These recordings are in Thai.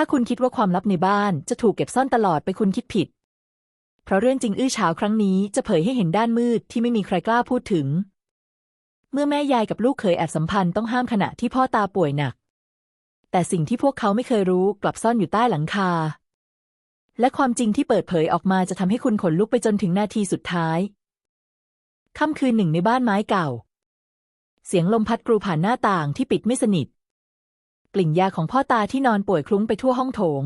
ถ้าคุณคิดว่าความลับในบ้านจะถูกเก็บซ่อนตลอดไปคุณคิดผิด เพราะเรื่องจริงอื้อฉาวครั้งนี้จะเผยให้เห็นด้านมืดที่ไม่มีใครกล้าพูดถึง เมื่อแม่ยายกับลูกเคยแอบสัมพันธ์ต้องห้ามขณะที่พ่อตาป่วยหนัก แต่สิ่งที่พวกเขาไม่เคยรู้กลับซ่อนอยู่ใต้หลังคา และความจริงที่เปิดเผยออกมาจะทำให้คุณขนลุกไปจนถึงนาทีสุดท้ายค่ำคืนหนึ่งในบ้านไม้เก่า เสียงลมพัดกรูผ่านหน้าต่างที่ปิดไม่สนิท กลิ่นยาของพ่อตาที่นอนป่วยคลุ้งไปทั่วห้องโถง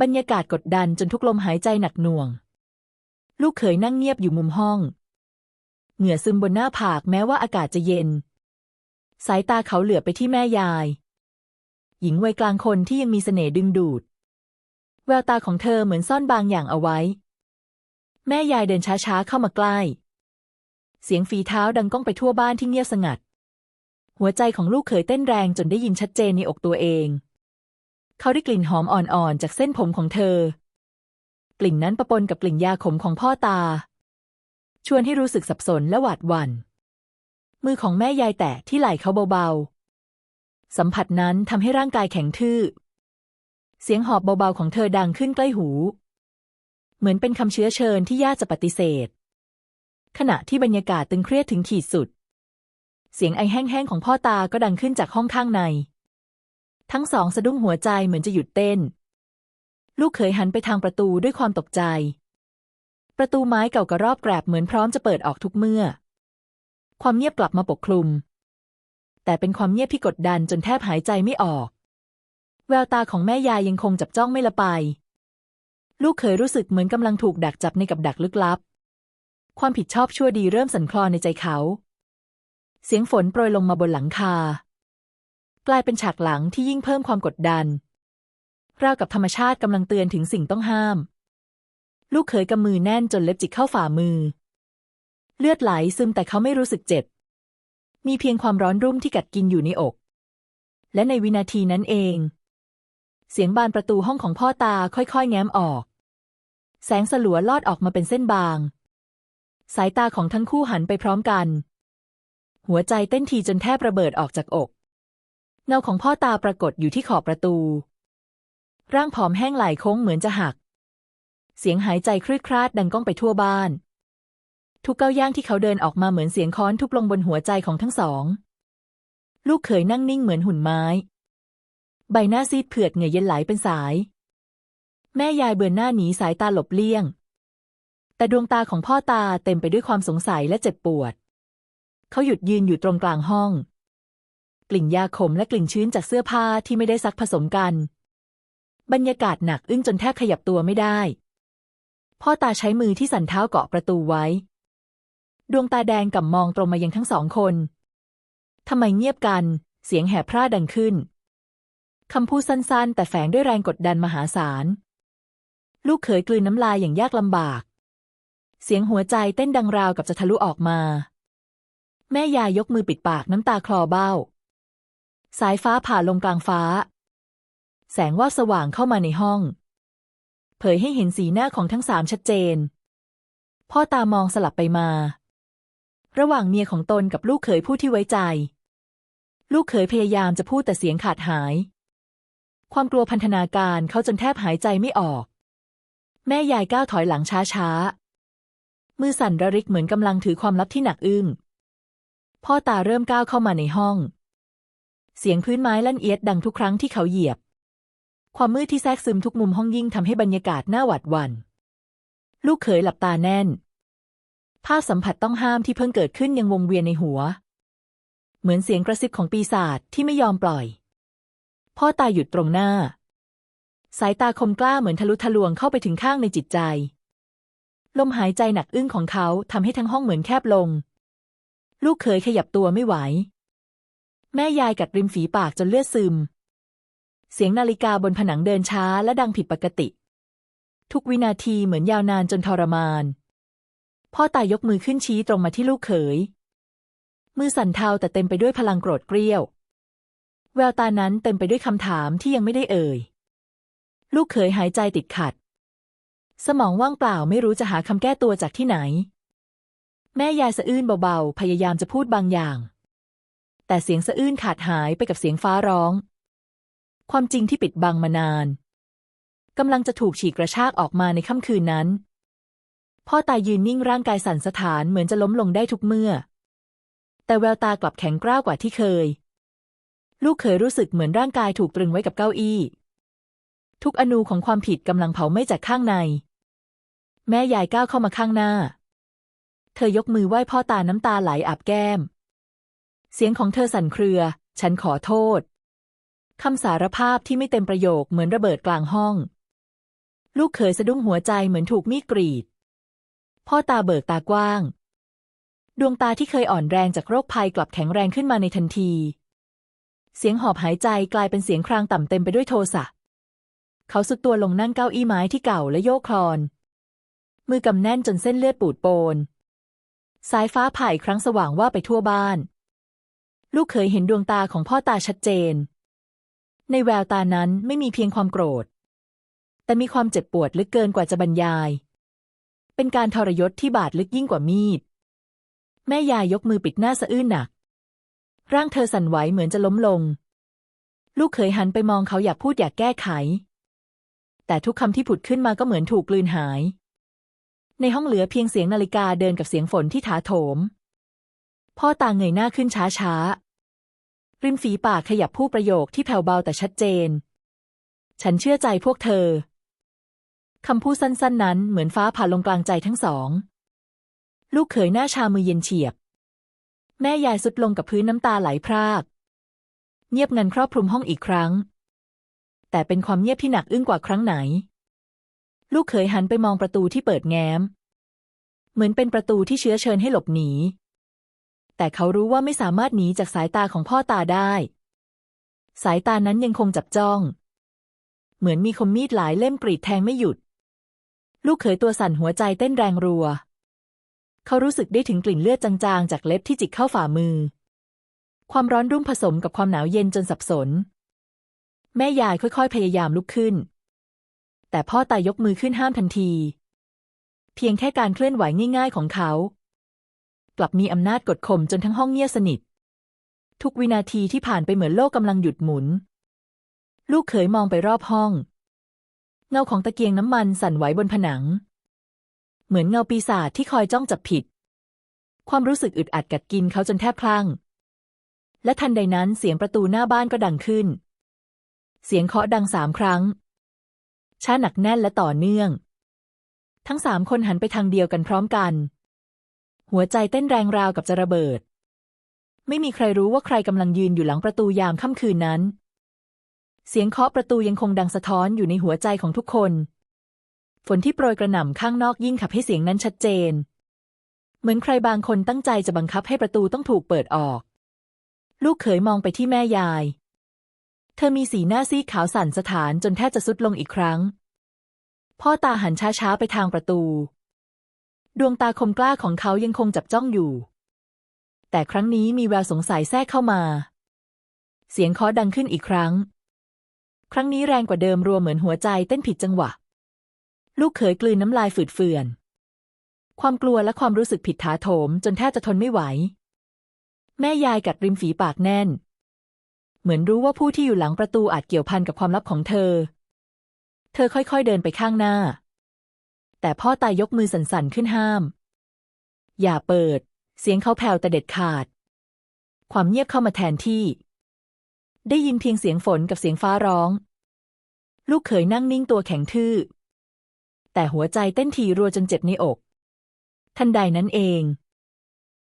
บรรยากาศกดดันจนทุกลมหายใจหนักหน่วง ลูกเขยนั่งเงียบอยู่มุมห้อง เหงื่อซึมบนหน้าผากแม้ว่าอากาศจะเย็น สายตาเขาเหลือไปที่แม่ยาย หญิงวัยกลางคนที่ยังมีเสน่ห์ดึงดูด แววตาของเธอเหมือนซ่อนบางอย่างเอาไว้ แม่ยายเดินช้าๆเข้ามาใกล้ เสียงฝีเท้าดังก้องไปทั่วบ้านที่เงียบสงัด หัวใจของลูกเขยเต้นแรงจนได้ยินชัดเจนในอกตัวเอง เขาได้กลิ่นหอมอ่อนๆจากเส้นผมของเธอ กลิ่นนั้นปะปนกับกลิ่นยาขมของพ่อตา ชวนให้รู้สึกสับสนและหวาดหวัน่น มือของแม่ยายแตะที่ไหล่เขาเบาๆ สัมผัสนั้นทำให้ร่างกายแข็งทื่อ เสียงหอบเบาๆของเธอดังขึ้นใกล้หู เหมือนเป็นคำเชื้อเชิญที่ยากจะปฏิเสธ ขณะที่บรรยากาศตึงเครียดถึงขีดสุด เสียงไอแห้งๆของพ่อตาก็ดังขึ้นจากห้องข้างใน ทั้งสองสะดุ้งหัวใจเหมือนจะหยุดเต้น ลูกเขยหันไปทางประตูด้วยความตกใจ ประตูไม้เก่ากระรอบแกรบเหมือนพร้อมจะเปิดออกทุกเมื่อ ความเงียบกลับมาปกคลุม แต่เป็นความเงียบที่กดดันจนแทบหายใจไม่ออก แววตาของแม่ยายยังคงจับจ้องไม่ละไป ลูกเขยรู้สึกเหมือนกำลังถูกดักจับในกับดักลึกลับ ความผิดชอบชั่วดีเริ่มสั่นคลอนในใจเขา เสียงฝนโปรยลงมาบนหลังคา กลายเป็นฉากหลังที่ยิ่งเพิ่มความกดดันราวกับธรรมชาติกำลังเตือนถึงสิ่งต้องห้าม ลูกเขยกำมือแน่นจนเล็บจิกเข้าฝ่ามือ เลือดไหลซึมแต่เขาไม่รู้สึกเจ็บ มีเพียงความร้อนรุ่มที่กัดกินอยู่ในอก และในวินาทีนั้นเอง เสียงบานประตูห้องของพ่อตาค่อยๆ แง้มออก แสงสลัวลอดออกมาเป็นเส้นบาง สายตาของทั้งคู่หันไปพร้อมกัน หัวใจเต้นทีจนแทบระเบิดออกจากอก เงาของพ่อตาปรากฏอยู่ที่ขอบประตู ร่างผอมแห้งไหลโค้งเหมือนจะหัก เสียงหายใจครืดคราดดังก้องไปทั่วบ้าน ทุกก้าวย่างที่เขาเดินออกมาเหมือนเสียงค้อนทุบลงบนหัวใจของทั้งสอง ลูกเขยนั่งนิ่งเหมือนหุ่นไม้ ใบหน้าซีดเผือดเหงื่อเย็นไหลเป็นสาย แม่ยายเบือนหน้าหนีสายตาหลบเลี่ยง แต่ดวงตาของพ่อตาเต็มไปด้วยความสงสัยและเจ็บปวด เขาหยุดยืนอยู่ตรงกลางห้อง กลิ่นยาขมและกลิ่นชื้นจากเสื้อผ้าที่ไม่ได้ซักผสมกัน บรรยากาศหนักอึ้งจนแทบขยับตัวไม่ได้ พ่อตาใช้มือที่สันเท้าเกาะประตูไว้ ดวงตาแดงก่ำมองตรงมายังทั้งสองคนทำไมเงียบกัน เสียงแหบพร่าดังขึ้นคำพูดสั้นๆ แต่แฝงด้วยแรงกดดันมหาศาล ลูกเขยกลืนน้ำลายอย่างยากลำบาก เสียงหัวใจเต้นดังราวกับจะทะลุออกมา แม่ยายยกมือปิดปากน้ำตาคลอเบ้า สายฟ้าผ่าลงกลางฟ้า แสงว่าสว่างเข้ามาในห้อง เผยให้เห็นสีหน้าของทั้งสามชัดเจน พ่อตามองสลับไปมา ระหว่างเมียของตนกับลูกเขยผู้ที่ไว้ใจ ลูกเขยพยายามจะพูดแต่เสียงขาดหาย ความกลัวพันธนาการเขาจนแทบหายใจไม่ออก แม่ยายก้าวถอยหลังช้าๆ มือสั่นระริกเหมือนกำลังถือความลับที่หนักอึ้ง พ่อตาเริ่มก้าวเข้ามาในห้อง เสียงพื้นไม้ลั่นเอียดดังทุกครั้งที่เขาเหยียบ ความมืดที่แทรกซึมทุกมุมห้องยิ่งทำให้บรรยากาศน่าหวาดหวัน่น ลูกเขยหลับตาแน่น ภาพสัมผัสต้องห้ามที่เพิ่งเกิดขึ้นยังวงเวียนในหัว เหมือนเสียงกระซิบของปีศาจที่ไม่ยอมปล่อย พ่อตาหยุดตรงหน้า สายตาคมกล้าเหมือนทะลุทะลวงเข้าไปถึงข้างในจิตใจ ลมหายใจหนักอึ้งของเขาทำให้ทั้งห้องเหมือนแคบลง ลูกเขยขยับตัวไม่ไหว แม่ยายกัดริมฝีปากจนเลือดซึม เสียงนาฬิกาบนผนังเดินช้าและดังผิดปกติ ทุกวินาทีเหมือนยาวนานจนทรมาน พ่อตายกมือขึ้นชี้ตรงมาที่ลูกเขย มือสั่นเทาแต่เต็มไปด้วยพลังโกรธเกรี้ยว แววตานั้นเต็มไปด้วยคำถามที่ยังไม่ได้เอ่ย ลูกเขยหายใจติดขัด สมองว่างเปล่าไม่รู้จะหาคำแก้ตัวจากที่ไหน แม่ยายสะอื้นเบาๆ พยายามจะพูดบางอย่าง แต่เสียงสะอื้นขาดหายไปกับเสียงฟ้าร้อง ความจริงที่ปิดบังมานานกำลังจะถูกฉีกกระชากออกมาในค่ำคืนนั้น พ่อตายืนนิ่งร่างกายสั่นสะท้านเหมือนจะล้มลงได้ทุกเมื่อ แต่แววตากลับแข็งกร้าวกว่าที่เคย ลูกเคยรู้สึกเหมือนร่างกายถูกตรึงไว้กับเก้าอี้ ทุกอนูของความผิดกำลังเผาไหม้จากข้างใน แม่ยายก้าวเข้ามาข้างหน้า เธอยกมือไหว้พ่อตาน้ำตาไหลอาบแก้ม เสียงของเธอสั่นเครือ ฉันขอโทษ คำสารภาพที่ไม่เต็มประโยคเหมือนระเบิดกลางห้อง ลูกเขยสะดุ้งหัวใจเหมือนถูกมีดกรีด พ่อตาเบิกตากว้าง ดวงตาที่เคยอ่อนแรงจากโรคภัยกลับแข็งแรงขึ้นมาในทันที เสียงหอบหายใจกลายเป็นเสียงครางต่ำเต็มไปด้วยโทสะ เขาสุดตัวลงนั่งเก้าอี้ไม้ที่เก่าและโยกคลอน มือกำแน่นจนเส้นเลือดปูดโปน สายฟ้าผ่าอีกครั้งสว่างว่าไปทั่วบ้าน ลูกเคยเห็นดวงตาของพ่อตาชัดเจน ในแววตานั้นไม่มีเพียงความโกรธ แต่มีความเจ็บปวดลึกเกินกว่าจะบรรยาย เป็นการทรยศที่บาดลึกยิ่งกว่ามีด แม่ยายยกมือปิดหน้าสะอื้นหนัก ร่างเธอสั่นไหวเหมือนจะล้มลง ลูกเขยหันไปมองเขาอยากพูดอยากแก้ไข แต่ทุกคำที่ผุดขึ้นมาก็เหมือนถูกกลืนหาย ในห้องเหลือเพียงเสียงนาฬิกาเดินกับเสียงฝนที่ถาโถม พ่อตาเงยหน้าขึ้นช้าช้าๆริมฝีปากขยับพูดประโยคที่แผ่วเบาแต่ชัดเจน ฉันเชื่อใจพวกเธอ คำพูดสั้นๆ นั้นเหมือนฟ้าผ่าลงกลางใจทั้งสอง ลูกเขยหน้าชามือเย็นเฉียบ แม่ยายสุดลงกับพื้นน้ำตาไหลพราก เงียบงันครอบคลุมห้องอีกครั้ง แต่เป็นความเงียบที่หนักอึ้งกว่าครั้งไหน ลูกเขยหันไปมองประตูที่เปิดแง้ม เหมือนเป็นประตูที่เชื้อเชิญให้หลบหนี แต่เขารู้ว่าไม่สามารถหนีจากสายตาของพ่อตาได้ สายตานั้นยังคงจับจ้อง เหมือนมีคมมีดหลายเล่มกรีดแทงไม่หยุด ลูกเขยตัวสั่นหัวใจเต้นแรงรัว เขารู้สึกได้ถึงกลิ่นเลือดจางๆ จากเล็บที่จิกเข้าฝ่ามือ ความร้อนรุ่มผสมกับความหนาวเย็นจนสับสน แม่ยายค่อยๆ พยายามลุกขึ้น แต่พ่อตายกมือขึ้นห้ามทันที เพียงแค่การเคลื่อนไหวง่าย ๆ ของเขา กลับมีอำนาจกดข่มจนทั้งห้องเงียบสนิท ทุกวินาทีที่ผ่านไปเหมือนโลกกำลังหยุดหมุน ลูกเขยมองไปรอบห้อง เงาของตะเกียงน้ำมันสั่นไหวบนผนัง เหมือนเงาปีศาจที่คอยจ้องจับผิด ความรู้สึกอึดอัดกัดกินเขาจนแทบคลั่ง และทันใดนั้นเสียงประตูหน้าบ้านก็ดังขึ้นเสียงเคาะดังสามครั้ง ช้าหนักแน่นและต่อเนื่อง ทั้งสามคนหันไปทางเดียวกันพร้อมกัน หัวใจเต้นแรงราวกับจะระเบิด ไม่มีใครรู้ว่าใครกำลังยืนอยู่หลังประตูยามค่ำคืนนั้น เสียงเคาะประตูยังคงดังสะท้อนอยู่ในหัวใจของทุกคน ฝนที่โปรยกระหน่ำข้างนอกยิ่งขับให้เสียงนั้นชัดเจน เหมือนใครบางคนตั้งใจจะบังคับให้ประตูต้องถูกเปิดออก ลูกเขยมองไปที่แม่ยาย ธอมีสีหน้าซีดขาวสั่นสะท้านจนแทบจะสุดลงอีกครั้ง พ่อตาหันช้าๆไปทางประตู ดวงตาคมกล้าของเขายังคงจับจ้องอยู่ แต่ครั้งนี้มีแววสงสัยแทรกเข้ามา เสียงเคาะดังขึ้นอีกครั้ง ครั้งนี้แรงกว่าเดิมรัวเหมือนหัวใจเต้นผิดจังหวะ ลูกเขยกลืนน้ำลายฝืดเฟือน ความกลัวและความรู้สึกผิดถาโถมจนแทบจะทนไม่ไหว แม่ยายกัดริมฝีปากแน่น เหมือนรู้ว่าผู้ที่อยู่หลังประตูอาจเกี่ยวพันกับความลับของเธอ เธอค่อยๆเดินไปข้างหน้า แต่พ่อตายยกมือสั่นๆขึ้นห้าม อย่าเปิด เสียงเขาแผ่วแต่เด็ดขาด ความเงียบเข้ามาแทนที่ ได้ยินเพียงเสียงฝนกับเสียงฟ้าร้อง ลูกเขยนั่งนิ่งตัวแข็งทื่อ แต่หัวใจเต้นทีรัวจนเจ็บในอก ทันใดนั้นเอง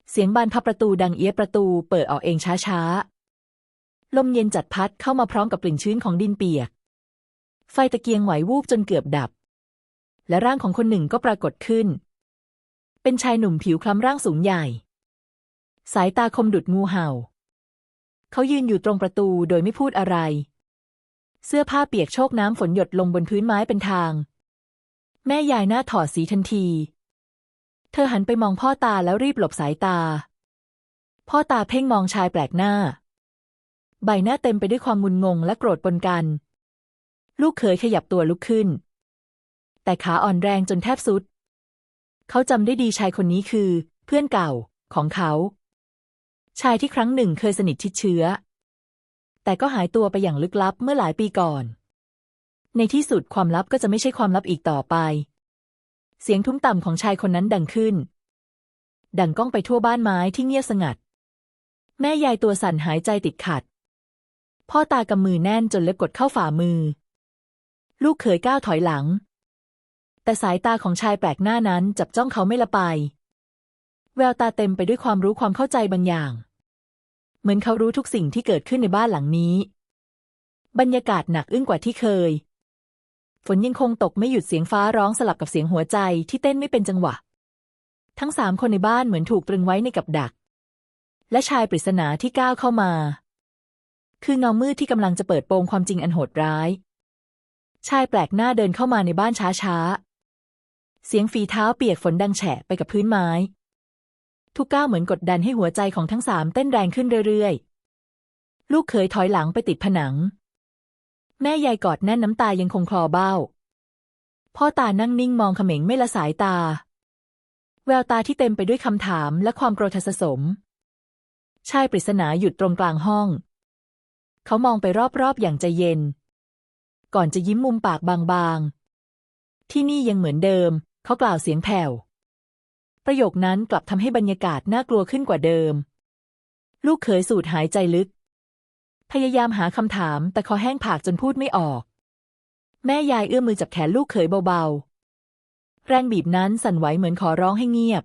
เสียงบานพับประตูดังเอี๊ยประตูเปิดออกเองช้าๆ ลมเย็นจัดพัดเข้ามาพร้อมกับกลิ่นชื้นของดินเปียก ไฟตะเกียงไหววูบจนเกือบดับ และร่างของคนหนึ่งก็ปรากฏขึ้น เป็นชายหนุ่มผิวคล้ำร่างสูงใหญ่ สายตาคมดุดงูเห่า เขายืนอยู่ตรงประตูโดยไม่พูดอะไร เสื้อผ้าเปียกโชกน้ำฝนหยดลงบนพื้นไม้เป็นทาง แม่ยายหน้าถอดสีทันที เธอหันไปมองพ่อตาแล้วรีบหลบสายตา พ่อตาเพ่งมองชายแปลกหน้า ใบหน้าเต็มไปด้วยความงุนงงและโกรธปนกัน ลูกเขยขยับตัวลุกขึ้น แต่ขาอ่อนแรงจนแทบสุด เขาจำได้ดีชายคนนี้คือ เพื่อนเก่าของเขา ชายที่ครั้งหนึ่งเคยสนิทชิดเชื้อ แต่ก็หายตัวไปอย่างลึกลับเมื่อหลายปีก่อน ในที่สุดความลับก็จะไม่ใช่ความลับอีกต่อไป เสียงทุ้มต่ำของชายคนนั้นดังขึ้น ดังก้องไปทั่วบ้านไม้ที่เงียบสงัด แม่ยายตัวสั่นหายใจติดขัด พ่อตากำมือแน่นจนเล็บกดเข้าฝ่ามือ ลูกเขยก้าวถอยหลัง แต่สายตาของชายแปลกหน้านั้นจับจ้องเขาไม่ละไป แววตาเต็มไปด้วยความรู้ความเข้าใจบางอย่าง เหมือนเขารู้ทุกสิ่งที่เกิดขึ้นในบ้านหลังนี้ บรรยากาศหนักอึ้งกว่าที่เคย ฝนยังคงตกไม่หยุดเสียงฟ้าร้องสลับกับเสียงหัวใจที่เต้นไม่เป็นจังหวะ ทั้งสามคนในบ้านเหมือนถูกตรึงไว้ในกับดัก และชายปริศนาที่ก้าวเข้ามา คือเงามืดที่กำลังจะเปิดโปงความจริงอันโหดร้าย ชายแปลกหน้าเดินเข้ามาในบ้านช้าๆ เสียงฝีเท้าเปียกฝนดังแฉะไปกับพื้นไม้ ทุกก้าวเหมือนกดดันให้หัวใจของทั้งสามเต้นแรงขึ้นเรื่อยๆ ลูกเขยถอยหลังไปติดผนัง แม่ยายกอดแน่นน้ำตายังคงคลอเบ้า พ่อตานั่งนิ่งมองเขม็งไม่ละสายตา แววตาที่เต็มไปด้วยคำถามและความโกรธสะสม ชายปริศนาหยุดตรงกลางห้อง เขามองไปรอบๆอย่างใจเย็น ก่อนจะยิ้มมุมปากบางๆ ที่นี่ยังเหมือนเดิม เขากล่าวเสียงแผ่ว ประโยคนั้นกลับทำให้บรรยากาศน่ากลัวขึ้นกว่าเดิม ลูกเขยสูดหายใจลึก พยายามหาคำถามแต่คอแห้งผากจนพูดไม่ออก แม่ยายเอื้อมมือจับแขนลูกเขยเบาๆ แรงบีบนั้นสั่นไหวเหมือนขอร้องให้เงียบ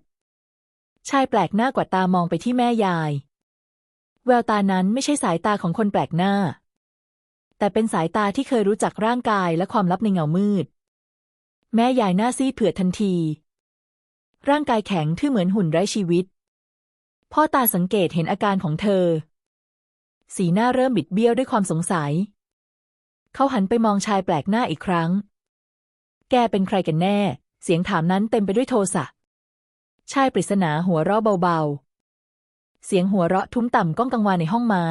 ชายแปลกหน้ากว่าตามองไปที่แม่ยาย แววตานั้นไม่ใช่สายตาของคนแปลกหน้า แต่เป็นสายตาที่เคยรู้จักร่างกายและความลับในเงามืด แม่ยายหน้าซีเผือดทันที ร่างกายแข็งทื่อเหมือนหุ่นไร้ชีวิต พ่อตาสังเกตเห็นอาการของเธอ สีหน้าเริ่มบิดเบี้ยวด้วยความสงสัย เขาหันไปมองชายแปลกหน้าอีกครั้ง แกเป็นใครกันแน่ เสียงถามนั้นเต็มไปด้วยโทสะชายปริศนาหัวเราะเบาๆ เสียงหัวเราะทุ้มต่ำก้องกังวานในห้องไม้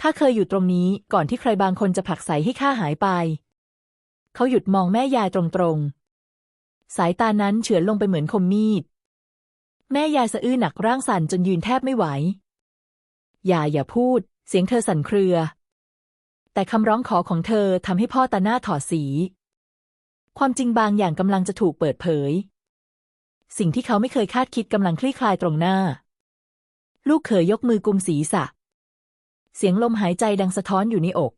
ข้าเคยอยู่ตรงนี้ก่อนที่ใครบางคนจะผลักใสให้ข้าหายไป เขาหยุดมองแม่ยายตรงๆ สายตานั้นเฉือนลงไปเหมือนคมมีด แม่ยายสะอื้นหนักร่างสั่นจนยืนแทบไม่ไหว อย่าอย่าพูด เสียงเธอสั่นเครือ แต่คำร้องขอของเธอทำให้พ่อตาหน้าถอดสี ความจริงบางอย่างกำลังจะถูกเปิดเผย สิ่งที่เขาไม่เคยคาดคิดกำลังคลี่คลายตรงหน้า ลูกเขยยกมือกุมศีรษะ เสียงลมหายใจดังสะท้อนอยู่ในอก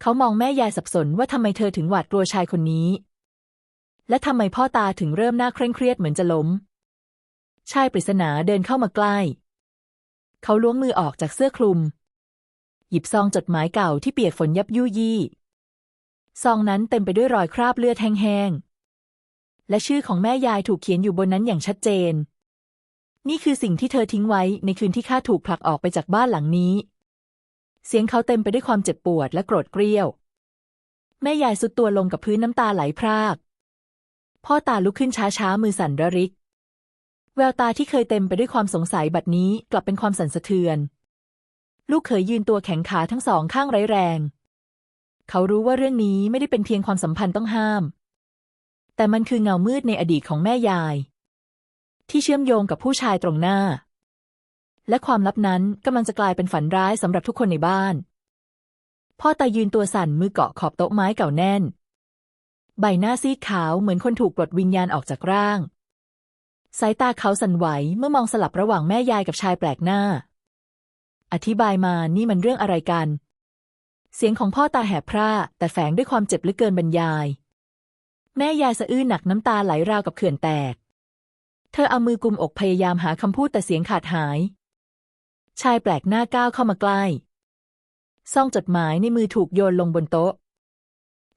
เขามองแม่ยายสับสนว่าทำไมเธอถึงหวาดกลัวชายคนนี้ และทำไมพ่อตาถึงเริ่มหน้าเคร่งเครียดเหมือนจะล้ม ชายปริศนาเดินเข้ามาใกล้ เขาล้วงมือออกจากเสื้อคลุม หยิบซองจดหมายเก่าที่เปียกฝนยับยุยี่ ซองนั้นเต็มไปด้วยรอยคราบเลือดแห้งๆและชื่อของแม่ยายถูกเขียนอยู่บนนั้นอย่างชัดเจน นี่คือสิ่งที่เธอทิ้งไว้ในคืนที่ข้าถูกผลักออกไปจากบ้านหลังนี้ เสียงเขาเต็มไปด้วยความเจ็บปวดและโกรธเกรี้ยว แม่ยายสุดตัวลงกับพื้นน้ำตาไหลพราก พ่อตาลุกขึ้นช้าๆ มือสั่นระริก แววตาที่เคยเต็มไปด้วยความสงสัยบัดนี้กลับเป็นความสั่นสะเทือน ลูกเขยยืนตัวแข็งขาทั้งสองข้างไร้แรง เขารู้ว่าเรื่องนี้ไม่ได้เป็นเพียงความสัมพันธ์ต้องห้าม แต่มันคือเงามืดในอดีตของแม่ยาย ที่เชื่อมโยงกับผู้ชายตรงหน้า และความลับนั้นกำลังจะกลายเป็นฝันร้ายสำหรับทุกคนในบ้าน พ่อตายืนตัวสั่นมือเกาะขอบโต๊ะไม้เก่าแน่น ใบหน้าซีดขาวเหมือนคนถูกปลดวิญญาณออกจากร่าง สายตาเขาสั่นไหวเมื่อมองสลับระหว่างแม่ยายกับชายแปลกหน้า อธิบายมานี่มันเรื่องอะไรกัน เสียงของพ่อตาแหบพร่าแต่แฝงด้วยความเจ็บลือเกินบรรยายแม่ยายสะอื้นหนักน้ำตาไหลราวกับเขื่อนแตก เธอเอามือกุมอกพยายามหาคำพูดแต่เสียงขาดหาย ชายแปลกหน้าก้าวเข้ามาใกล้ ซองจดหมายในมือถูกโยนลงบนโต๊ะ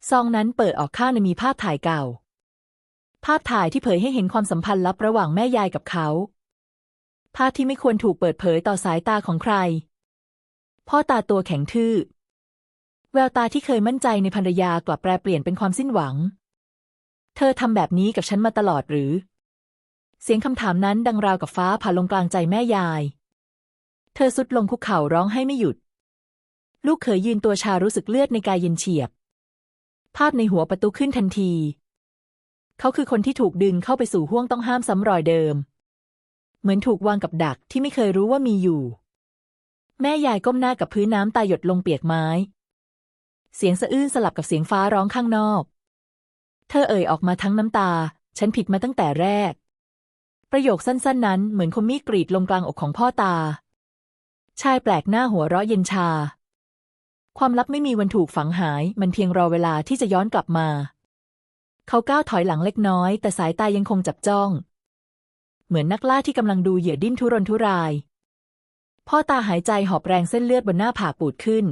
ซองนั้นเปิดออกข้างในมีภาพถ่ายเก่า ภาพถ่ายที่เผยให้เห็นความสัมพันธ์ลับระหว่างแม่ยายกับเขา ภาพที่ไม่ควรถูกเปิดเผยต่อสายตาของใคร พ่อตาตัวแข็งทื่อ แววตาที่เคยมั่นใจในภรรยากลับแปรเปลี่ยนเป็นความสิ้นหวัง เธอทำแบบนี้กับฉันมาตลอดหรือ เสียงคำถามนั้นดังราวกับฟ้าผ่าลงกลางใจแม่ยาย เธอสุดลงคุกเข่าร้องให้ไม่หยุด ลูกเขยยืนตัวชารู้สึกเลือดในกายเย็นเฉียบ ภาพในหัวประตูขึ้นทันที เขาคือคนที่ถูกดึงเข้าไปสู่ห้วงต้องห้ามซ้ำรอยเดิม เหมือนถูกวางกับดักที่ไม่เคยรู้ว่ามีอยู่ แม่ยายก้มหน้ากับพื้นน้ำตาหยดลงเปียกไม้ เสียงสะอื้นสลับกับเสียงฟ้าร้องข้างนอก เธอเอ่ยออกมาทั้งน้ำตา ฉันผิดมาตั้งแต่แรก ประโยคสั้นๆ นั้นเหมือนคมมีดกรีดลงกลางอกของพ่อตา ชายแปลกหน้าหัวเราะเย็นชา ความลับไม่มีวันถูกฝังหาย มันเพียงรอเวลาที่จะย้อนกลับมา เขาก้าวถอยหลังเล็กน้อย แต่สายตายังคงจับจ้อง เหมือนนักล่าที่กำลังดูเหยื่อดิ้นทุรนทุราย พ่อตาหายใจหอบแรงเส้นเลือดบนหน้าผากปูดขึ้น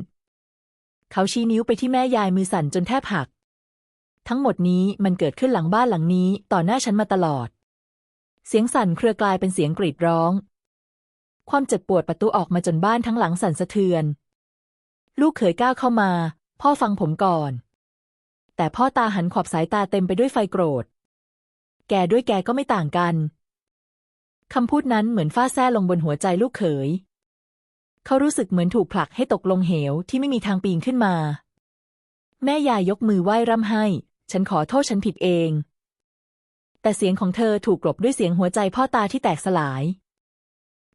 เขาชี้นิ้วไปที่แม่ยายมือสั่นจนแทบหัก ทั้งหมดนี้มันเกิดขึ้นหลังบ้านหลังนี้ ต่อหน้าฉันมาตลอด เสียงสั่นเครือกลายเป็นเสียงกรีดร้อง ความเจ็บปวดประตูออกมาจนบ้านทั้งหลังสั่นสะเทือน ลูกเขยก้าวเข้ามา พ่อฟังผมก่อน แต่พ่อตาหันขอบสายตาเต็มไปด้วยไฟโกรธ แกด้วยแกก็ไม่ต่างกันคำพูดนั้นเหมือนฟ้าแซ่ลงบนหัวใจลูกเขย เขารู้สึกเหมือนถูกผลักให้ตกลงเหวที่ไม่มีทางปีนขึ้นมา แม่ยายยกมือไหว้ร่ำให้ ฉันขอโทษฉันผิดเอง แต่เสียงของเธอถูกกลบด้วยเสียงหัวใจพ่อตาที่แตกสลาย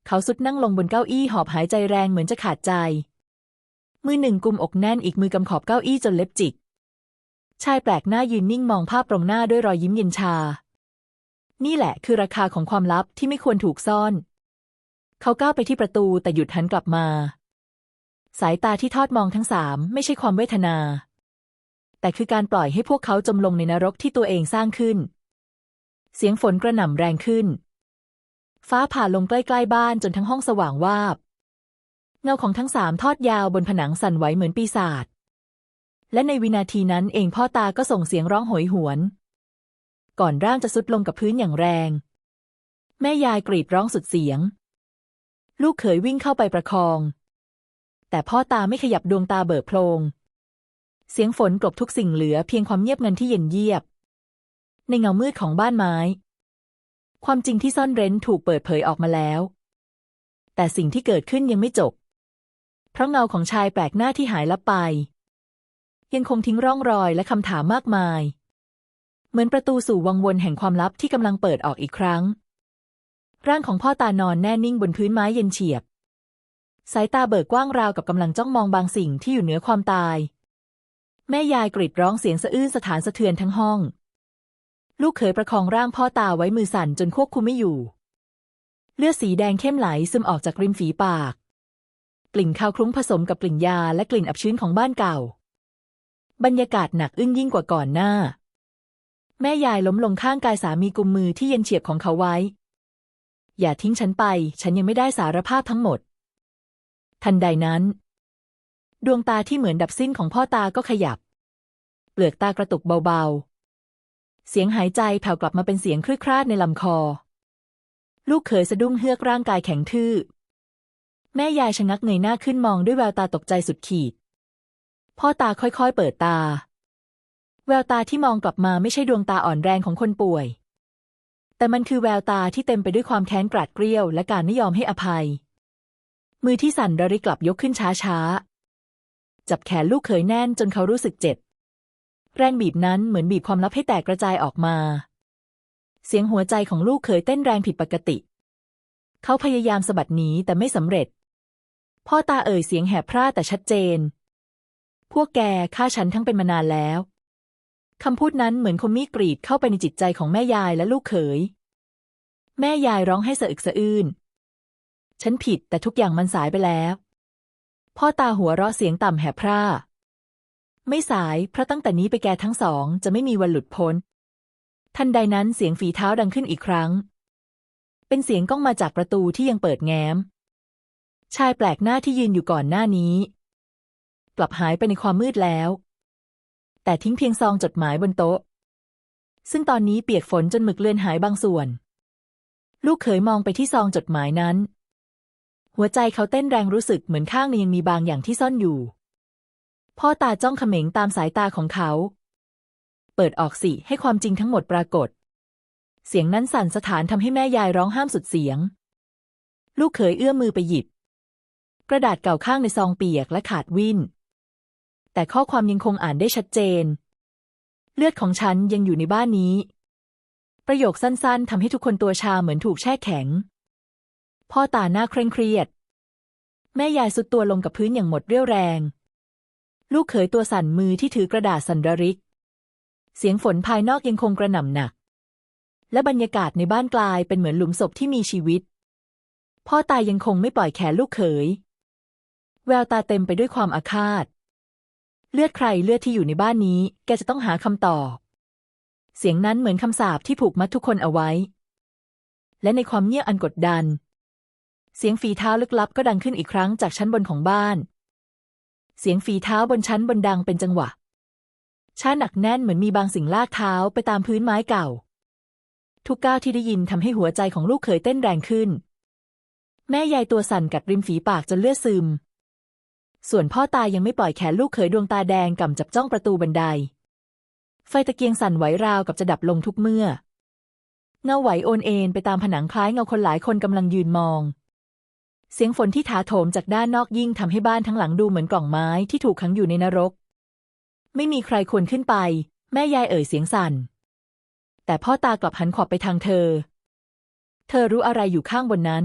เขาสุดนั่งลงบนเก้าอี้หอบหายใจแรงเหมือนจะขาดใจ มือหนึ่งกุมอกแน่นอีกมือกำขอบเก้าอี้จนเล็บจิก ชายแปลกหน้ายืนนิ่งมองภาพตรงหน้าด้วยรอยยิ้มเย็นชา นี่แหละคือราคาของความลับที่ไม่ควรถูกซ่อน เขาก้าวไปที่ประตูแต่หยุดหันกลับมา สายตาที่ทอดมองทั้งสามไม่ใช่ความเวทนา แต่คือการปล่อยให้พวกเขาจมลงในนรกที่ตัวเองสร้างขึ้น เสียงฝนกระหน่ำแรงขึ้น ฟ้าผ่าลงใกล้ๆบ้านจนทั้งห้องสว่างวาบ เงาของทั้งสามทอดยาวบนผนังสั่นไหวเหมือนปีศาจ และในวินาทีนั้นเองพ่อตาก็ส่งเสียงร้องโหยหวน ก่อนร่างจะสุดลงกับพื้นอย่างแรง แม่ยายกรีดร้องสุดเสียง ลูกเขยวิ่งเข้าไปประคอง แต่พ่อตาไม่ขยับดวงตาเบิกโพลงเสียงฝนกลบทุกสิ่งเหลือเพียงความเงียบงันที่เย็นเยียบ ในเงามืดของบ้านไม้ ความจริงที่ซ่อนเร้นถูกเปิดเผยออกมาแล้ว แต่สิ่งที่เกิดขึ้นยังไม่จบ เพราะเงาของชายแปลกหน้าที่หายลับไป ยังคงทิ้งร่องรอยและคำถามมากมาย เหมือนประตูสู่วังวนแห่งความลับที่กำลังเปิดออกอีกครั้ง ร่างของพ่อตานอนแน่นิ่งบนพื้นไม้เย็นเฉียบ สายตาเบิกกว้างราวกับกำลังจ้องมองบางสิ่งที่อยู่เหนือความตาย แม่ยายกรีดร้องเสียงสะอื้นสถานสะเทือนทั้งห้อง ลูกเขยประคองร่างพ่อตาไว้มือสั่นจนควบคุมไม่อยู่ เลือดสีแดงเข้มไหลซึมออกจากริมฝีปาก กลิ่นคาวคลุ้งผสมกับกลิ่นยาและกลิ่นอับชื้นของบ้านเก่า บรรยากาศหนักอึ้งยิ่งกว่าก่อนหน้า แม่ยายล้มลงข้างกายสามีกุมมือที่เย็นเฉียบของเขาไว้ อย่าทิ้งฉันไป ฉันยังไม่ได้สารภาพทั้งหมด ทันใดนั้น ดวงตาที่เหมือนดับสิ้นของพ่อตาก็ขยับ เปลือกตากระตุกเบาๆ เสียงหายใจแผ่วกลับมาเป็นเสียงคลืดคลาดในลำคอ ลูกเขยสะดุ้งเฮือกร่างกายแข็งทื่อ แม่ยายชะงักเงยหน้าขึ้นมองด้วยแววตาตกใจสุดขีด พ่อตาค่อยๆเปิดตา แววตาที่มองกลับมาไม่ใช่ดวงตาอ่อนแรงของคนป่วย แต่มันคือแววตาที่เต็มไปด้วยความแค้นกราดเกรี้ยว และการไม่ยอมให้อภัย มือที่สั่นระริกลับยกขึ้นช้าๆจับแขนลูกเขยแน่นจนเขารู้สึกเจ็บ แรงบีบนั้นเหมือนบีบความลับให้แตกกระจายออกมา เสียงหัวใจของลูกเขยเต้นแรงผิดปกติ เขาพยายามสะบัดหนีแต่ไม่สำเร็จ พ่อตาเอ่ยเสียงแหบพร่าแต่ชัดเจน พวกแกฆ่าฉันทั้งเป็นมานานแล้วคำพูดนั้นเหมือนคมมีดกรีดเข้าไปในจิตใจของแม่ยายและลูกเขย แม่ยายร้องให้สะอึกสะอื้น ฉันผิดแต่ทุกอย่างมันสายไปแล้ว พ่อตาหัวเราะเสียงต่ำแหบพร่า ไม่สายเพราะตั้งแต่นี้ไปแกทั้งสองจะไม่มีวันหลุดพ้น ทันใดนั้นเสียงฝีเท้าดังขึ้นอีกครั้ง เป็นเสียงก้องมาจากประตูที่ยังเปิดแง้ม ชายแปลกหน้าที่ยืนอยู่ก่อนหน้านี้ กลับหายไปในความมืดแล้ว แต่ทิ้งเพียงซองจดหมายบนโต๊ะ ซึ่งตอนนี้เปียกฝนจนหมึกเลือนหายบางส่วน ลูกเขยมองไปที่ซองจดหมายนั้น หัวใจเขาเต้นแรงรู้สึกเหมือนข้างในยังมีบางอย่างที่ซ่อนอยู่ พ่อตาจ้องเขม็งตามสายตาของเขา เปิดออกสิให้ความจริงทั้งหมดปรากฏ เสียงนั้นสั่นสถานทำให้แม่ยายร้องห้ามสุดเสียง ลูกเขยเอื้อมมือไปหยิบ กระดาษเก่าข้างในซองเปียกและขาดวิ่น แต่ข้อความยังคงอ่านได้ชัดเจน เลือดของฉันยังอยู่ในบ้านนี้ ประโยคสั้นๆทำให้ทุกคนตัวชาเหมือนถูกแช่แข็ง พ่อตาหน้าเคร่งเครียด แม่ยายสุดตัวลงกับพื้นอย่างหมดเรี่ยวแรง ลูกเขยตัวสั่นมือที่ถือกระดาษสันระริก เสียงฝนภายนอกยังคงกระหน่ำหนัก และบรรยากาศในบ้านกลายเป็นเหมือนหลุมศพที่มีชีวิต พ่อตายยังคงไม่ปล่อยแขนลูกเขย แววตาเต็มไปด้วยความอาฆาต เลือดใครเลือดที่อยู่ในบ้านนี้ แกจะต้องหาคำตอบ เสียงนั้นเหมือนคำสาปที่ผูกมัดทุกคนเอาไว้ และในความเงียบอันกดดัน เสียงฝีเท้าลึกลับก็ดังขึ้นอีกครั้งจากชั้นบนของบ้าน เสียงฝีเท้าบนชั้นบนดังเป็นจังหวะ ช้าหนักแน่นเหมือนมีบางสิ่งลากเท้าไปตามพื้นไม้เก่า ทุกก้าวที่ได้ยินทำให้หัวใจของลูกเขยเต้นแรงขึ้น แม่ยายตัวสั่นกัดริมฝีปากจนเลือดซึม ส่วนพ่อตายังไม่ปล่อยแขนลูกเขยดวงตาแดงก่ำจับจ้องประตูบันได ไฟตะเกียงสั่นไหวราวกับจะดับลงทุกเมื่อเงาไหวโอนเอ็นไปตามผนังคล้ายเงาคนหลายคนกำลังยืนมอง เสียงฝนที่ถาโถมจากด้านนอกยิ่งทำให้บ้านทั้งหลังดูเหมือนกล่องไม้ที่ถูกขังอยู่ในนรก ไม่มีใครควรขึ้นไป แม่ยายเอ่ยเสียงสั่น แต่พ่อตากลับหันขวบไปทางเธอ เธอรู้อะไรอยู่ข้างบนนั้น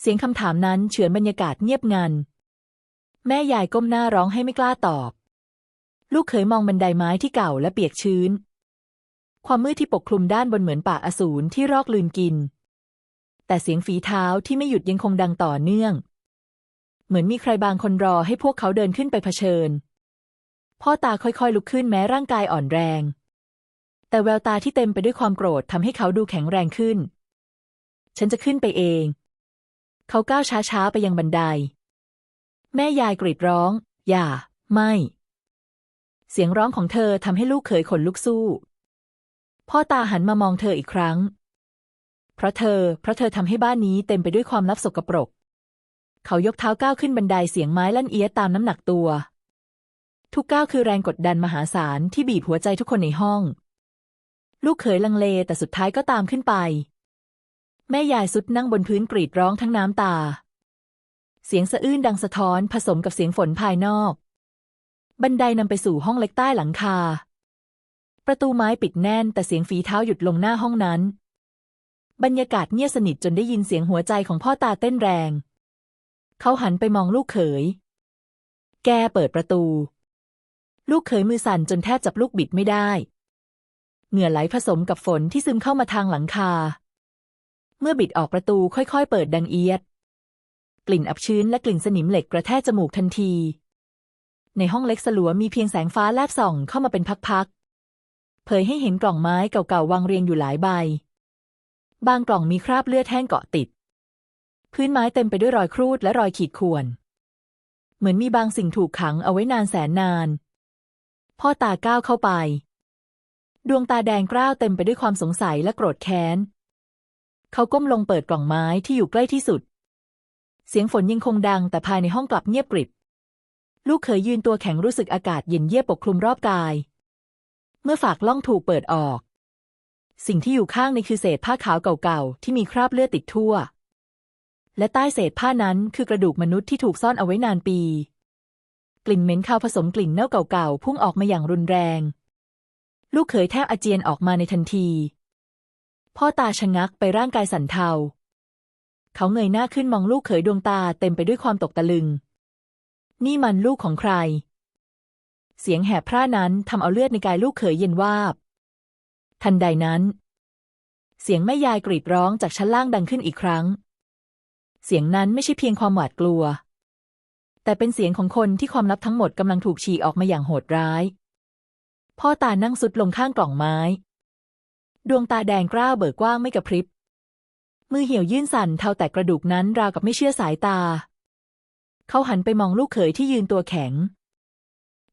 เสียงคำถามนั้นเฉือนบรรยากาศเงียบงัน แม่ยายก้มหน้าร้องให้ไม่กล้าตอบ ลูกเขยมองบันไดไม้ที่เก่าและเปียกชื้น ความมืดที่ปกคลุมด้านบนเหมือนป่าอสูรที่รอกลืนกิน แต่เสียงฝีเท้าที่ไม่หยุดยังคงดังต่อเนื่อง เหมือนมีใครบางคนรอให้พวกเขาเดินขึ้นไปเผชิญ พ่อตาค่อยๆลุกขึ้นแม้ร่างกายอ่อนแรง แต่แววตาที่เต็มไปด้วยความโกรธทำให้เขาดูแข็งแรงขึ้น ฉันจะขึ้นไปเอง เขาก้าวช้าๆไปยังบันได แม่ยายกรีดร้อง อย่า ไม่ เสียงร้องของเธอทำให้ลูกเขยขนลุกสู้ พ่อตาหันมามองเธออีกครั้ง เพราะเธอ เพราะเธอทำให้บ้านนี้เต็มไปด้วยความลับสกปรก เขายกเท้าก้าวขึ้นบันไดเสียงไม้ลั่นเอียตามน้ำหนักตัว ทุกก้าวคือแรงกดดันมหาศาลที่บีบหัวใจทุกคนในห้อง ลูกเขยลังเลแต่สุดท้ายก็ตามขึ้นไป แม่ยายสุดนั่งบนพื้นกรีดร้องทั้งน้ำตา เสียงสะอื้นดังสะท้อนผสมกับเสียงฝนภายนอก บันไดนำไปสู่ห้องเล็กใต้หลังคา ประตูไม้ปิดแน่นแต่เสียงฝีเท้าหยุดลงหน้าห้องนั้น บรรยากาศเงียบสนิทจนได้ยินเสียงหัวใจของพ่อตาเต้นแรง เขาหันไปมองลูกเขย แกเปิดประตู ลูกเขยมือสั่นจนแทบจับลูกบิดไม่ได้ เหงื่อไหลผสมกับฝนที่ซึมเข้ามาทางหลังคา เมื่อบิดออกประตูค่อยๆ เปิดดังเอียด กลิ่นอับชื้นและกลิ่นสนิมเหล็กกระแทกจมูกทันที ในห้องเล็กสลัวมีเพียงแสงฟ้าแลบส่องเข้ามาเป็นพักๆ เผยให้เห็นกล่องไม้เก่าๆวางเรียงอยู่หลายใบ บางกล่องมีคราบเลือดแห้งเกาะติด พื้นไม้เต็มไปด้วยรอยครูดและรอยขีดข่วน เหมือนมีบางสิ่งถูกขังเอาไว้นานแสนนาน พ่อตาก้าวเข้าไป ดวงตาแดงกร้าวเต็มไปด้วยความสงสัยและโกรธแค้น เขาก้มลงเปิดกล่องไม้ที่อยู่ใกล้ที่สุด เสียงฝนยังคงดังแต่ภายในห้องกลับเงียบกริบ ลูกเขยยืนตัวแข็งรู้สึกอากาศเย็นเยียบปกคลุมรอบกาย เมื่อฝากล่องถูกเปิดออก สิ่งที่อยู่ข้างในคือเศษผ้าขาวเก่าๆ ที่มีคราบเลือดติดทั่ว และใต้เศษผ้านั้นคือกระดูกมนุษย์ที่ถูกซ่อนเอาไว้นานปี กลิ่นเหม็นคาวผสมกลิ่นเน่าเก่าๆ พุ่งออกมาอย่างรุนแรง ลูกเขยแทบอาเจียนออกมาในทันที พ่อตาชะงักไปร่างกายสั่นเทา เขาเงยหน้าขึ้นมองลูกเขยดวงตาเต็มไปด้วยความตกตะลึง นี่มันลูกของใคร เสียงแหบพร่านั้นทำเอาเลือดในกายลูกเขยเย็นวาบ ทันใดนั้น เสียงแม่ยายกรีดร้องจากชั้นล่างดังขึ้นอีกครั้ง เสียงนั้นไม่ใช่เพียงความหวาดกลัว แต่เป็นเสียงของคนที่ความลับทั้งหมดกำลังถูกฉีกออกมาอย่างโหดร้าย พ่อตานั่งสุดลงข้างกล่องไม้ ดวงตาแดงกร้าวเบิกกว้างไม่กระพริบ มือเหี่ยวยื่นสั่นเท่าแต่กระดูกนั้นราวกับไม่เชื่อสายตา เขาหันไปมองลูกเขยที่ยืนตัวแข็ง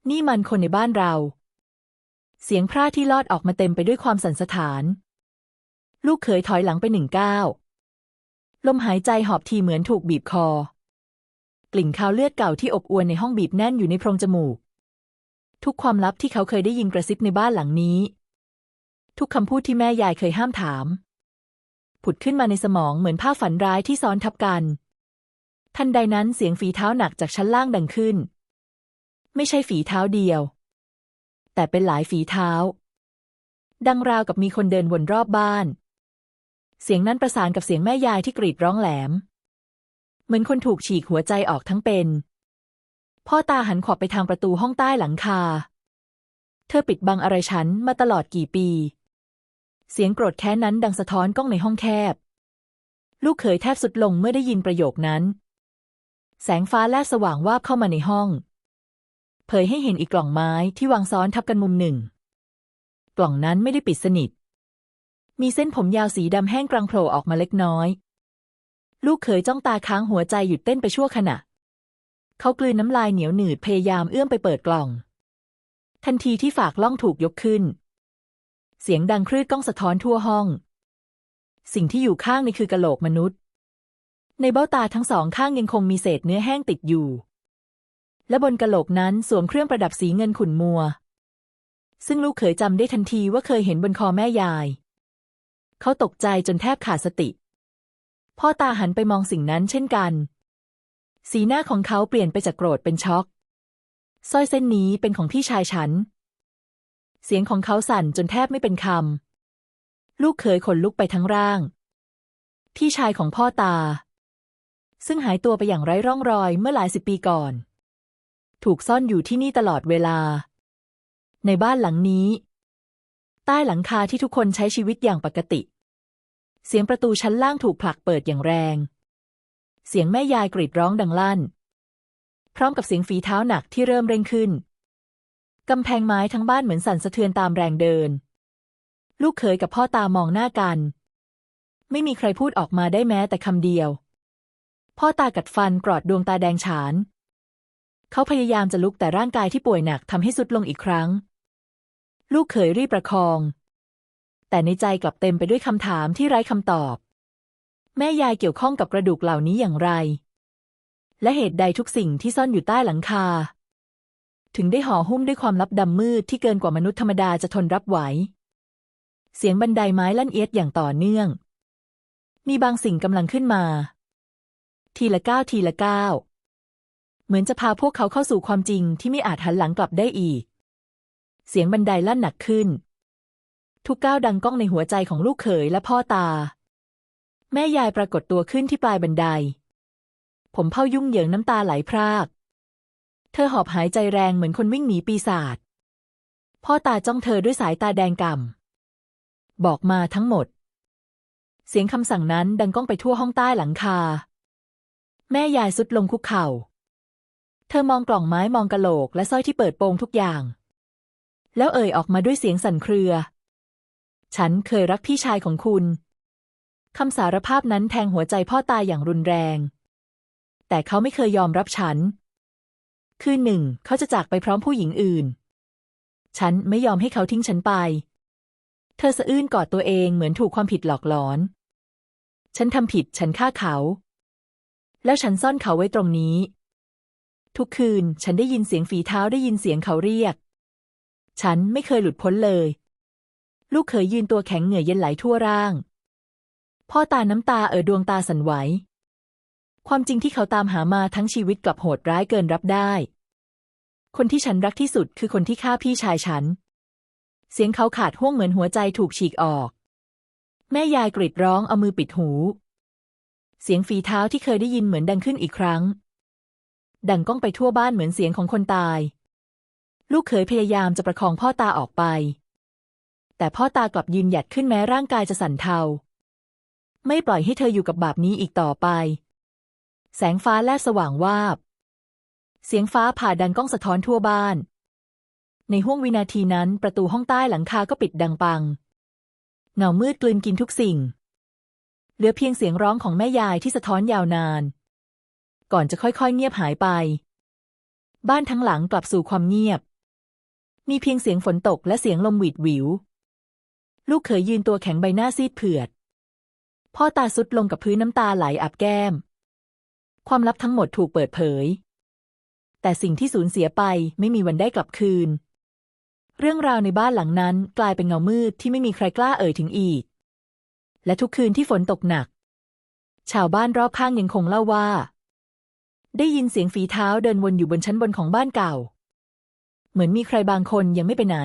นี่มันคนในบ้านเรา เสียงพร่าที่ลอดออกมาเต็มไปด้วยความสั่นสะท้าน ลูกเขยถอยหลังไปหนึ่งก้าวลมหายใจหอบทีเหมือนถูกบีบคอ กลิ่นคาวเลือดเก่าที่อบอวลในห้องบีบแน่นอยู่ในโพรงจมูก ทุกความลับที่เขาเคยได้ยินกระซิบในบ้านหลังนี้ ทุกคำพูดที่แม่ยายเคยห้ามถาม ผุดขึ้นมาในสมองเหมือนภาพฝันร้ายที่ซ้อนทับกัน ทันใดนั้นเสียงฝีเท้าหนักจากชั้นล่างดังขึ้น ไม่ใช่ฝีเท้าเดียว แต่เป็นหลายฝีเท้า ดังราวกับมีคนเดินวนรอบบ้าน เสียงนั้นประสานกับเสียงแม่ยายที่กรีดร้องแหลม เหมือนคนถูกฉีกหัวใจออกทั้งเป็น พ่อตาหันขวับไปทางประตูห้องใต้หลังคา เธอปิดบังอะไรฉันมาตลอดกี่ปี เสียงโกรธแค้นนั้นดังสะท้อนก้องในห้องแคบ ลูกเขยแทบสุดลงเมื่อได้ยินประโยคนั้น แสงฟ้าแลบสว่างวาบเข้ามาในห้อง เผยให้เห็นอีกกล่องไม้ที่วางซ้อนทับกันมุมหนึ่ง กล่องนั้นไม่ได้ปิดสนิท มีเส้นผมยาวสีดำแห้งกลางโผล่ออกมาเล็กน้อย ลูกเขยจ้องตาค้างหัวใจหยุดเต้นไปชั่วขณะ เขากลืนน้ำลายเหนียวหนืดพยายามเอื้อมไปเปิดกล่อง ทันทีที่ฝากล่องถูกยกขึ้น เสียงดังคลืดก้องสะท้อนทั่วห้อง สิ่งที่อยู่ข้างนี่คือกะโหลกมนุษย์ ในเบ้าตาทั้งสองข้างยังคงมีเศษเนื้อแห้งติดอยู่ และบนกะโหลกนั้นสวมเครื่องประดับสีเงินขุ่นมัว ซึ่งลูกเขยจำได้ทันทีว่าเคยเห็นบนคอแม่ยาย เขาตกใจจนแทบขาดสติ พ่อตาหันไปมองสิ่งนั้นเช่นกัน สีหน้าของเขาเปลี่ยนไปจากโกรธเป็นช็อกสร้อยเส้นนี้เป็นของพี่ชายฉัน เสียงของเขาสั่นจนแทบไม่เป็นคำ ลูกเขยขนลุกไปทั้งร่าง พี่ชายของพ่อตา ซึ่งหายตัวไปอย่างไร้ร่องรอยเมื่อหลายสิบปีก่อน ถูกซ่อนอยู่ที่นี่ตลอดเวลา ในบ้านหลังนี้ ใต้หลังคาที่ทุกคนใช้ชีวิตอย่างปกติ เสียงประตูชั้นล่างถูกผลักเปิดอย่างแรง เสียงแม่ยายกรีดร้องดังลั่น พร้อมกับเสียงฝีเท้าหนักที่เริ่มเร่งขึ้นกำแพงไม้ทั้งบ้านเหมือนสั่นสะเทือนตามแรงเดิน ลูกเขยกับพ่อตามองหน้ากัน ไม่มีใครพูดออกมาได้แม้แต่คำเดียว พ่อตากัดฟันกรอดดวงตาแดงฉาน เขาพยายามจะลุกแต่ร่างกายที่ป่วยหนักทำให้สุดลงอีกครั้ง ลูกเขยรีบประคอง แต่ในใจกลับเต็มไปด้วยคำถามที่ไร้คำตอบ แม่ยายเกี่ยวข้องกับกระดูกเหล่านี้อย่างไร และเหตุใดทุกสิ่งที่ซ่อนอยู่ใต้หลังคา ถึงได้ห่อหุ้มด้วยความลับดำมืดที่เกินกว่ามนุษย์ธรรมดาจะทนรับไหว เสียงบันไดไม้ลั่นเอียดอย่างต่อเนื่อง มีบางสิ่งกำลังขึ้นมา ทีละก้าวทีละก้าว เหมือนจะพาพวกเขาเข้าสู่ความจริงที่ไม่อาจหันหลังกลับได้อีก เสียงบันไดลั่นหนักขึ้น ทุกก้าวดังก้องในหัวใจของลูกเขยและพ่อตา แม่ยายปรากฏตัวขึ้นที่ปลายบันได ผมเผ้ายุ่งเหยิงน้ำตาไหลพราก เธอหอบหายใจแรงเหมือนคนวิ่งหนีปีศาจ พ่อตาจ้องเธอด้วยสายตาแดงก่ำ บอกมาทั้งหมด เสียงคำสั่งนั้นดังก้องไปทั่วห้องใต้หลังคา แม่ยายสุดลงคุกเข่า เธอมองกล่องไม้มองกะโหลกและสร้อยที่เปิดโปงทุกอย่าง แล้วเอ่ยออกมาด้วยเสียงสั่นเครือ ฉันเคยรักพี่ชายของคุณคำสารภาพนั้นแทงหัวใจพ่อตายอย่างรุนแรง แต่เขาไม่เคยยอมรับฉัน คืนหนึ่ง เขาจะจากไปพร้อมผู้หญิงอื่น ฉันไม่ยอมให้เขาทิ้งฉันไป เธอสะอื้นกอดตัวเองเหมือนถูกความผิดหลอกหลอน ฉันทำผิด ฉันฆ่าเขา แล้วฉันซ่อนเขาไว้ตรงนี้ ทุกคืน ฉันได้ยินเสียงฝีเท้าได้ยินเสียงเขาเรียก ฉันไม่เคยหลุดพ้นเลย ลูกเขยยืนตัวแข็งเหงื่อเย็นไหลทั่วร่าง พ่อตาน้ำตาเอ่อดวงตาสั่นไหว ความจริงที่เขาตามหามาทั้งชีวิตกลับโหดร้ายเกินรับได้ คนที่ฉันรักที่สุดคือคนที่ฆ่าพี่ชายฉัน เสียงเขาขาดห่วงเหมือนหัวใจถูกฉีกออก แม่ยายกรีดร้องเอามือปิดหู เสียงฝีเท้าที่เคยได้ยินเหมือนดังขึ้นอีกครั้ง ดังก้องไปทั่วบ้านเหมือนเสียงของคนตาย ลูกเขยพยายามจะประคองพ่อตาออกไป แต่พ่อตากลับยืนหยัดขึ้นแม้ร่างกายจะสั่นเทา ไม่ปล่อยให้เธออยู่กับบาปนี้อีกต่อไป แสงฟ้าแลบสว่างวาบ เสียงฟ้าผ่าดังก้องสะท้อนทั่วบ้าน ในห้วงวินาทีนั้นประตูห้องใต้หลังคาก็ปิดดังปัง เงามืดกลืนกินทุกสิ่ง เหลือเพียงเสียงร้องของแม่ยายที่สะท้อนยาวนาน ก่อนจะค่อยๆ เงียบหายไป บ้านทั้งหลังกลับสู่ความเงียบ มีเพียงเสียงฝนตกและเสียงลมหวีดหวิว ลูกเขยยืนตัวแข็งใบหน้าซีดเผือด พ่อตาสุดลงกับพื้นน้ำตาไหลอาบแก้ม ความลับทั้งหมดถูกเปิดเผย แต่สิ่งที่สูญเสียไปไม่มีวันได้กลับคืน เรื่องราวในบ้านหลังนั้นกลายเป็นเงามืดที่ไม่มีใครกล้าเอ่ยถึงอีก และทุกคืนที่ฝนตกหนัก ชาวบ้านรอบข้างยังคงเล่าว่า ได้ยินเสียงฝีเท้าเดินวนอยู่บนชั้นบนของบ้านเก่า เหมือนมีใครบางคนยังไม่ไปไหน